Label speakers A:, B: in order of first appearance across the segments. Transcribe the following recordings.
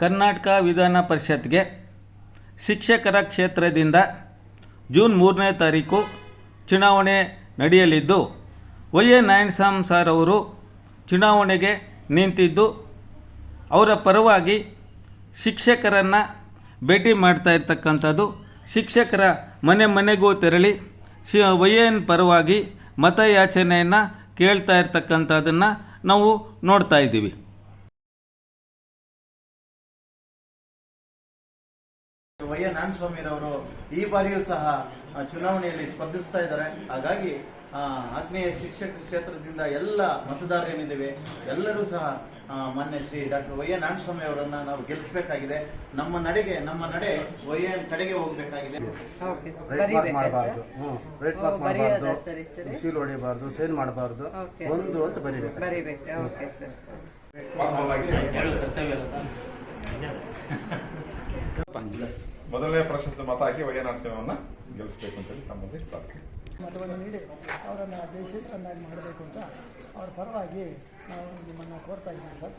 A: ಕರ್ನಾಟಕ ವಿಧಾನ ಪರಿಷತ್ಗೆ ಶಿಕ್ಷಕರ ಕ್ಷೇತ್ರದಿಂದ ಜೂನ್ ಮೂರನೇ ತಾರೀಕು ಚುನಾವಣೆ ನಡೆಯಲಿದ್ದು, ವೈ ಎ ನಾರಾಯಣಸ್ವಾಮಿ ಸಾರ್ ಅವರು ಚುನಾವಣೆಗೆ ನಿಂತಿದ್ದು, ಅವರ ಪರವಾಗಿ ಶಿಕ್ಷಕರನ್ನು ಭೇಟಿ ಮಾಡ್ತಾ ಇರ್ತಕ್ಕಂಥದ್ದು, ಶಿಕ್ಷಕರ ಮನೆ ಮನೆಗೂ ತೆರಳಿ ಶಿ, ವೈ ಎನ್ ಪರವಾಗಿ ಮತಯಾಚನೆಯನ್ನು ಕೇಳ್ತಾ ಇರ್ತಕ್ಕಂಥದ್ದನ್ನು ನಾವು ನೋಡ್ತಾ ಇದ್ದೀವಿ.
B: ವೈ ಎನ್ ನಾರಾಯಣಸ್ವಾಮಿರವರು ಈ ಬಾರಿಯೂ ಸಹ ಚುನಾವಣೆಯಲ್ಲಿ ಸ್ಪರ್ಧಿಸ್ತಾ ಇದ್ದಾರೆ. ಹಾಗಾಗಿ ಆಗ್ನೇಯ ಶಿಕ್ಷಕ ಕ್ಷೇತ್ರದಿಂದ ಎಲ್ಲ ಮತದಾರರೇನಿದ್ದೇವೆ ಎಲ್ಲರೂ ಸಹ ಮಾನ್ಯ Shri doctor Y N Narayanaswamy ಅವರನ್ನ ನಾವು ಗೆಲ್ಲಿಸಬೇಕಾಗಿದೆ. ನಮ್ಮ ನಡೆಗೆ ನಮ್ಮ ನಡೆ ವೈ ಎನ್ ಕಡೆಗೆ ಹೋಗಬೇಕಾಗಿದೆ.
C: ಮಾರ್ಕ್ ಮಾಡಬಾರ್ದು. ಮಾರ್ಕ್. ಸೀಲ್ ಹೊಡಿಬಾರ್ದು ಸೇನ್ ಮಾಡಬಾರ್ದು. ಒಂದು ಅಂತ ಬರೀಬೇಕು
D: ಬರಿಬೇಕು? ಓಕೆ ಸರ್
E: ಮೊದಲನೇ ಪ್ರಶಸ್ತಿ ಮತ ಹಾಕಿ ವೈ ಎನ್ ನರಸಿಂಹವನ್ನ ಗೆಲ್ಲಿಸಬೇಕು ಅಂತೇಳಿ ತಮ್ಮಲ್ಲಿ ಪ್ರಾರ್ಥನೆ.
F: ಮತವನ್ನು ನೀಡಿ ಅವರನ್ನು ದೇಶೀಯರನ್ನಾಗಿ ಮಾಡಬೇಕು ಅಂತ ಅವರ ಪರವಾಗಿ ನಾವು ನಿಮ್ಮನ್ನ ಕೋರ್ತಾ ಇದ್ದೀವಿ ಸರ್.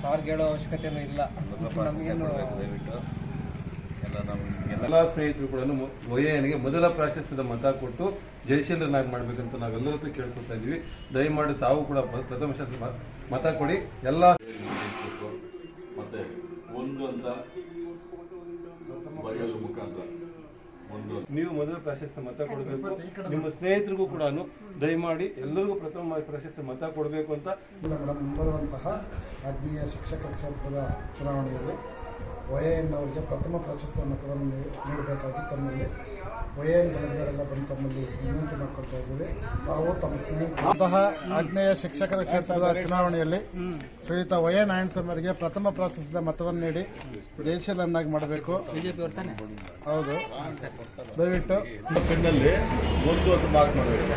G: ಸಾರ್ಗೆ ಹೇಳೋ ಅವಶ್ಯಕತೆನೂ ಇಲ್ಲ. ನಮಗೇನು
H: ದಯವಿಟ್ಟು. ಎಲ್ಲ
I: ಸ್ನೇಹಿತರು ಕೂಡ ಒಯ್ಯನಿಗೆ ಮೊದಲ ಪ್ರಾಶಸ್ತ್ಯದ ಮತ ಕೊಟ್ಟು ಜಯಶೀಲರನ್ನಾಗಿ ಮಾಡಬೇಕಂತ ನಾವೆಲ್ಲರ ಹತ್ರ ಕೇಳ್ಕೊತಾ ಇದ್ದೀವಿ. ದಯಮಾಡಿ ತಾವು ಕೂಡ ಪ್ರಥಮ ಶಾಸ್ತ್ರ ಮ- ಮತ ಕೊಡಿ. ಎಲ್ಲ
J: ಮತ್ತೆ ಒಂದು ಅಂತ ಮುಖಾಂತರ. ಒಂದು
I: ನೀವು ಮೊದಲ ಪ್ರಾಶಸ್ತ್ಯ ಮತ ಕೊಡಬೇಕು. ನಿಮ್ಮ ಸ್ನೇಹಿತರಿಗೂ ಕೂಡ ದಯಮಾಡಿ ಎಲ್ಲರಿಗೂ ಪ್ರಥಮ ಪ್ರಾಶಸ್ತ್ಯ ಮತ ಕೊಡಬೇಕು ಅಂತ
F: ಮುಂಬರುವಂತಹ ಆತ್ಮೀಯ ಶಿಕ್ಷಕ ಕ್ಷೇತ್ರದ ಚುನಾವಣೆಯಲ್ಲಿ ವೈಎನ್ ಅವರಿಗೆ ಪ್ರಥಮ ಪ್ರಶಸ್ತಿ ಮತವನ್ನು ನೀಡಬೇಕಾಗಿ ತಮ್ಮಲ್ಲಿ ವೈಎನ್ ಬೆಳೆದವರೆಲ್ಲ ಬಂದು ತಮ್ಮಲ್ಲಿ ವಿನಂತಿ ಮಾಡಿಕೊಳ್ತಾ ಇದ್ದೀವಿ. ತಾವು ತಮ್ಮ ಸ್ನೇಹಿತಂತಹ ಆಗ್ನೇಯ ಶಿಕ್ಷಕರ ಕ್ಷೇತ್ರದ ಚುನಾವಣೆಯಲ್ಲಿ ಶ್ರೀಯುತ ವೈ ಎನ್ ಸಮರಿಗೆ ಪ್ರಥಮ ಪ್ರಶಸ್ತಿಯ ಮತವನ್ನು ನೀಡಿ ಜಯಶೀಲನ್ನಾಗಿ ಮಾಡಬೇಕು. ಹೌದು. ದಯವಿಟ್ಟು.
J: ಪೆನ್ನಲ್ಲಿ ಒಂದು ಅಂತ ಮಾರ್ಕ್ ಮಾಡಬೇಕು.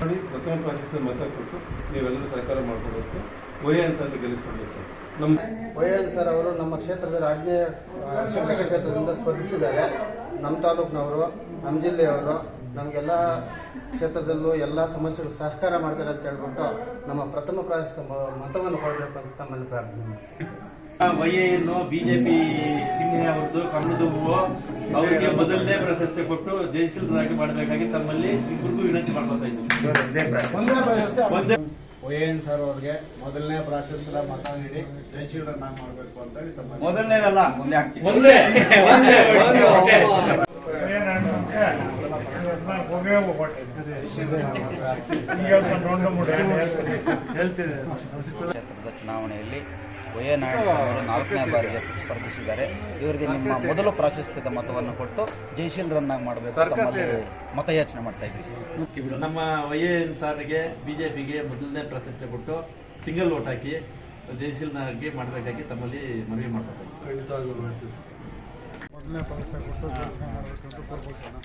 I: ಮಾಡಿ ಪ್ರಥಮ ಪ್ರಾಶಸ್ತ್ಯ ಮತ ಕೊಟ್ಟು ನೀವೆಲ್ಲರೂ ಸಹಕಾರ ಮಾಡಿಕೊಡಬೇಕು ವೈಎನ್ಸ್ ಅಂತ ಗೆಲ್ಲಿಸ್ಕೊಡ್ಬೇಕು ನಮ್ಮ
C: ವೈ ಎನ್ ಸರ್ ಅವರು ನಮ್ಮ ಕ್ಷೇತ್ರದಲ್ಲಿ ಆಗ್ನೇಯ ಶಿಕ್ಷಕ ಕ್ಷೇತ್ರದಿಂದ ಸ್ಪರ್ಧಿಸಿದ್ದಾರೆ. ನಮ್ಮ ತಾಲೂಕಿನವರು ನಮ್ಮ ಜಿಲ್ಲೆಯವರು ನಮಗೆಲ್ಲ ಕ್ಷೇತ್ರದಲ್ಲೂ ಎಲ್ಲ ಸಮಸ್ಯೆಗಳು ಸಹಕಾರ ಮಾಡ್ತಾರೆ ಅಂತ ಹೇಳ್ಬಿಟ್ಟು ನಮ್ಮ ಪ್ರಥಮ ಪ್ರಾಶಸ್ತ್ಯ ಮತವನ್ನು ಕೊಡಬೇಕು ಅಂತ ತಮ್ಮಲ್ಲಿ ಪ್ರಾರ್ಥನೆ ಮಾಡ್ತೀನಿ.
B: ವೈಎನ್ನು ಬಿಜೆಪಿ ಚಿಹ್ನೆ ಅವ್ರದ್ದು ಕಮಲದ ಹೂವು ಅವರಿಗೆ ಮೊದಲನೇ ಪ್ರಶಸ್ತಿ ಕೊಟ್ಟು ಜಯಶೀಲರಾಗಿ ಮಾಡಬೇಕಾಗಿ ತಮ್ಮಲ್ಲಿ ಇಬ್ಬರಿಗೂ ವಿನಂತಿ ಮಾಡ್ಕೊತಾ ಇದ್ದೀವಿ
F: ಒಂದೇ
B: ಒಂದೇ
C: ವೈಎನ್ ಸರ್ ಅವ್ರಿಗೆ ಮೊದಲನೇ ಪ್ರಾಶಸ್ತ್ಯದ ಮತ ನೀಡಿ ಜಯಶೀಲರನ್ನಾಗಿ ಮಾಡಬೇಕು ಅಂತೇಳಿ ತಮ್ಮ
B: ಮೊದಲನೇದಲ್ಲ ಮುಂದೆ ಆಗ್ತೀವಿ
G: ಕ್ಷೇತ್ರದ ಚುನಾವಣೆಯಲ್ಲಿ ವೈ ಎ ನಾರಾಯಣಸ್ವಾಮಿ ಅವರು ನಾಲ್ಕನೇ ಬಾರಿಗೆ ಸ್ಪರ್ಧಿಸಿದ್ದಾರೆ. ಇವರಿಗೆ ನಿಮ್ಮ ಮೊದಲು ಪ್ರಾಶಸ್ತ್ಯದ ಮತವನ್ನು ಕೊಟ್ಟು ಜಯಶೀಲರನ್ನಾಗಿ ಮಾಡಬೇಕು ತಮ್ಮಲ್ಲಿ ಮತಯಾಚನೆ ಮಾಡ್ತಾ ಇದ್ದೀವಿ. ಸರ್
B: ನಮ್ಮ ವೈಎನ್ ಸಾರ್ಗೆ ಬಿಜೆಪಿಗೆ ಮೊದಲನೇ ಪ್ರಾಶಸ್ತ್ಯ ಕೊಟ್ಟು ಸಿಂಗಲ್ ವೋಟ್ ಹಾಕಿ ಜಯಶೀಲನಾಗಿ ಮಾಡಬೇಕಾಗಿ ತಮ್ಮಲ್ಲಿ ಮನವಿ ಮಾಡ್ತಾರೆ ಇದ್ದೀವಿ.
F: ಮೊದಲನೇ ಕೊಟ್ಟು ಕೋರ್ಕೊಳ್ತೇನೆ.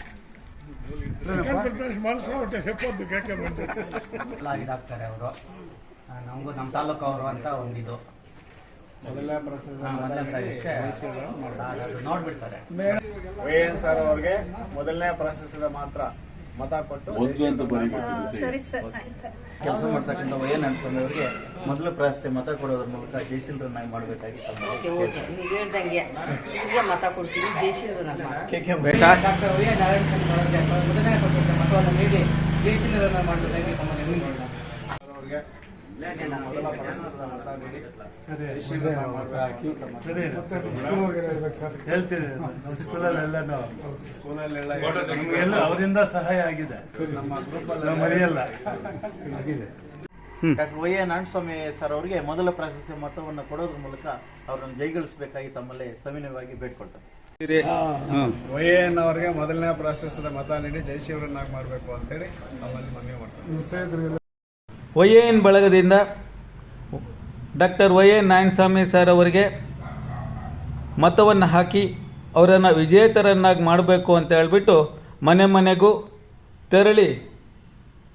G: ಅವರು. ನಮಗೂ ನಮ್ಮ ತಾಲೂಕು ಅವರು ಅಂತ ಒಂದಿದು.
C: ಎನ್ ಸರ್ ಅವರಿಗೆ ಮೊದಲನೇ ಪ್ರಶಸ್ತಿದ ಮಾತ್ರ ಮತ ಕೊಟ್ಟು
B: ಕೆಲಸ ಮಾಡ್ತಕ್ಕಂಥ ವೈ ಎನ್ ಅವರಿಗೆ ಮೊದಲ ಪ್ರಶಸ್ತಿ ಮತ ಕೊಡೋದ್ರ ಮೂಲಕ ಜಯಶೀಲರನ್ನಾಗಿ ಮಾಡಬೇಕಾಗಿ
G: ಪ್ರಶಸ್ತಿ
K: ಅವರಿಂದ ಸಹಾಯ ಆಗಿದೆ.
C: ನಮ್ಮ ಗ್ರೂಪಲ್ಲಿ
K: ನಾವು ಮರೆಯಲ್ಲ
B: doctor Y A Narayanaswamy sir ಅವರಿಗೆ ಮೊದಲ ಪ್ರಶಸ್ತಿ ಮೊತ್ತವನ್ನು ಕೊಡೋದ್ರ ಮೂಲಕ ಅವರನ್ನು ಜೈಗಳಿಸಬೇಕಾಗಿ ತಮ್ಮಲ್ಲಿ ಸವಿನಯವಾಗಿ ಬೇಡ್ಕೊಳ್ತಾರೆ
C: ವೈ ಎನ್ ಅವರಿಗೆ ಮೊದಲನೇ ಪ್ರಾಶಸ್ತ್ಯದ ಮತ ನೀಡಿ ಜೈಶಿವರನ್ನಾಗಿ ಮಾಡಬೇಕು ಅಂತೇಳಿ ನಮ್ಮಲ್ಲಿ ಮನವಿ ಮಾಡ್ತಾರೆ.
A: Y N ಬಳಗದಿಂದ doctor Y N Narayanaswamy sir ಅವರಿಗೆ ಮತವನ್ನು ಹಾಕಿ ಅವರನ್ನು ವಿಜೇತರನ್ನಾಗಿ ಮಾಡಬೇಕು ಅಂತ ಹೇಳಿಬಿಟ್ಟು ಮನೆ ಮನೆಗೂ ತೆರಳಿ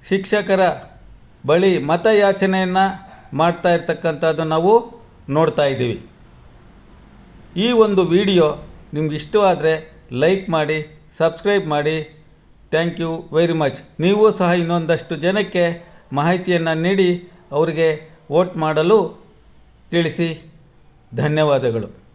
A: ಶಿಕ್ಷಕರ ಬಳಿ ಮತಯಾಚನೆಯನ್ನು ಮಾಡ್ತಾ ಇರ್ತಕ್ಕಂಥದ್ದು ನಾವು ನೋಡ್ತಾ ಇದ್ದೀವಿ. ಈ ಒಂದು ವಿಡಿಯೋ ನಿಮ್ಗೆ ಇಷ್ಟವಾದರೆ ಲೈಕ್ ಮಾಡಿ, ಸಬ್ಸ್ಕ್ರೈಬ್ ಮಾಡಿ. Thank you very much. ನೀವು ಸಹ ಇನ್ನೊಂದಷ್ಟು ಜನಕ್ಕೆ ಮಾಹಿತಿಯನ್ನು ನೀಡಿ ಅವರಿಗೆ ವೋಟ್ ಮಾಡಲು ತಿಳಿಸಿ. ಧನ್ಯವಾದಗಳು.